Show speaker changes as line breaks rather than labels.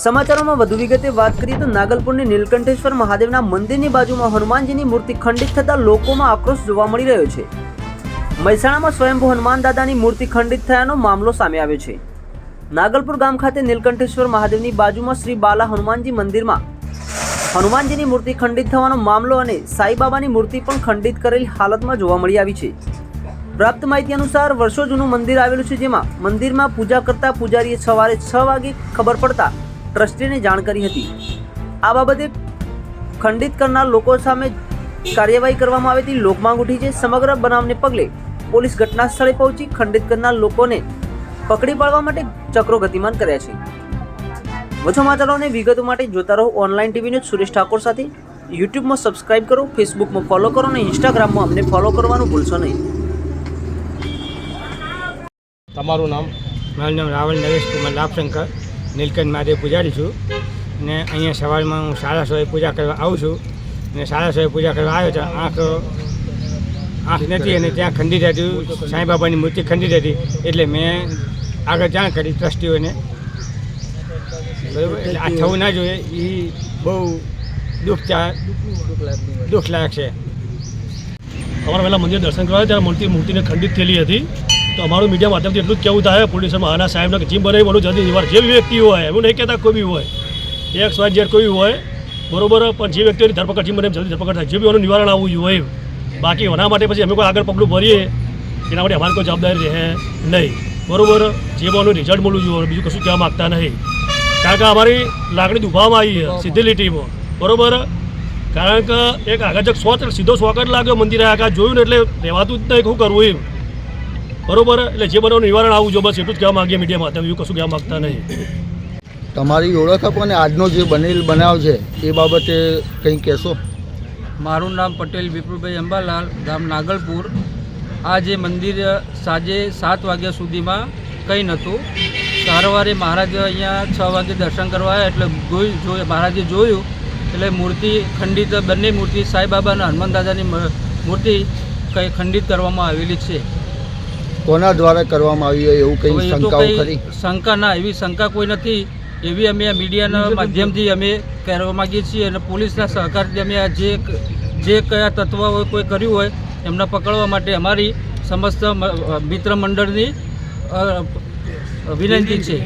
સમાચારોમાં વધુ વિગતે વાત કરીએ તો નાગલપુરની નીલકંઠેશ્વર મહાદેવના મંદિરની બાજુમાં હનુમાનજીની મૂર્તિ ખંડિત થતાં લોકોમાં આક્રોશ જોવા મળી રહ્યો છે. મહેસાણામાં સ્વયંભૂ હનુમાન દાદાની મૂર્તિ ખંડિત થયાનો મામલો સામે આવ્યો છે. નાગલપુર ગામ ખાતે નીલકંઠેશ્વર મહાદેવની બાજુમાં શ્રી બાલા હનુમાનજી મંદિરમાં હનુમાનજીની મૂર્તિ ખંડિત થવાનો મામલો અને સાઈબાબાની મૂર્તિ પણ ખંડિત કરેલી હાલતમાં જોવા મળી આવી છે. પ્રાપ્ત માહિતી અનુસાર વર્ષો જૂનું મંદિર આવેલું છે જેમાં મંદિરમાં પૂજા કરતા પૂજારીએ સવારે છ વાગે ખબર પડતા ટ્રસ્ટીને જાણ કરી હતી. આ બાબતે ખંડિત કરનાર લોકો સામે કાર્યવાહી કરવામાં આવે તેવી લોકમાંગ ઉઠી છે. સમગ્ર બનાવને પગલે પોલીસ ઘટના સ્થળે પહોંચી ખંડિત કરનાર લોકોને પકડી પાડવા માટે ચક્રો ગતિમાન કર્યા છે. વધુ સમાચારોને વિગતો માટે જોતા રહો online TV news Suresh Thakor સાથે. યુટ્યુબમાં સબસ્ક્રાઇબ કરો, ફેસબુકમાં ફોલો કરો અને ઇન્સ્ટાગ્રામમાં અમને ફોલો કરવાનું ભૂલશો નહીં.
તમારું નામ?
મારું નામ રાવલ નરેશ કુમાર લાભશંકર. નીલકંઠ મહાદેવ પૂજારી છું. ને અહીંયા સવારમાં હું સાડા સોએ પૂજા કરવા આવું છું. ને સાડા સોએ પૂજા કરવા આવ્યો તો આંખ આંખ નથી અને ત્યાં ખંડિત હતી. સાંઈબાબાની મૂર્તિ ખંડિત હતી. એટલે મેં આગળ જાણ કરી ટ્રસ્ટીઓને. બરાબર? એટલે આ થવું ના જોઈએ. એ બહુ દુઃખ દુઃખલાયક છે.
અમારા પહેલાં મંદિર દર્શન કરવા ત્યારે મૂર્તિ, મૂર્તિને ખંડિત થયેલી હતી. તો અમારું મીડિયા માધ્યમથી એટલું જ કેવું થાય પોલીસ આના સાહેબને જીમ બનાવી બને બોલું જલ્દી નિવાર જે વ્યક્તિ હોય, એવું નહીં કહેતા કોઈ બી હોય. એક વાય જેડ કોઈ હોય, બરોબર, પણ જે વ્યક્તિઓની ધરપકડ જીમ બને જલ્દી ધરપકડ થાય. જે બી એનું નિવારણ આવવું જોઈએ બાકી એના માટે પછી અમે કોઈ આગળ પગલું ભરીએ, એના માટે અમારી કોઈ જવાબદારી રહે નહીં. બરોબર, જે બોનું રિઝલ્ટ મળવું જોઈએ, બીજું કશું કહેવા માગતા નહીં. કારણ કે અમારી લાગણી દુભાવવામાં આવી છે, સીધી લીટીમાં. બરોબર? કારણ કે એક આગળ સો સીધો શોકટ લાગ્યો મંદિરે. આગળ જોયું ને એટલે રહેવાતું જ નહીં શું કરવું એમ. બરોબર? એટલે જે બનાવનું નિવારણ આવવું જોઈએ બસ એટલું જ કહેવા માગીએ મીડિયામાં તમે એવું કશું કહેવા માગતા નહીં.
તમારી ઓળખ આપો અને આજનો જે બનેલ બનાવ છે એ બાબતે કંઈ કહેશો?
મારું નામ પટેલ વિપુલભાઈ અંબાલાલ ગામ નાગલપુર. આ જે મંદિર સાંજે સાત વાગ્યા સુધીમાં કંઈ નહોતું. સારવારે મહારાજ અહીંયા છ વાગે દર્શન કરવા આવ્યા એટલે જોઈ જોઈ મહારાજે જોયું. એટલે મૂર્તિ ખંડિત બંને મૂર્તિ સાંઈબાબા અને હનુમાન દાદાની મૂર્તિ કંઈ ખંડિત કરવામાં આવેલી છે.
કોના દ્વારા કરવામાં આવી હોય એવું કંઈ શંકાઓ ખરી?
શંકા ના એવી શંકા કોઈ નથી. એવી અમે આ મીડિયાના માધ્યમથી અમે કહેવા માગીએ છીએ અને પોલીસના સહકારથી અમે આ જે જે કયા તત્વ કોઈ કર્યું હોય એમને પકડવા માટે અમારી સમસ્ત મિત્ર મંડળની વિનંતી છે.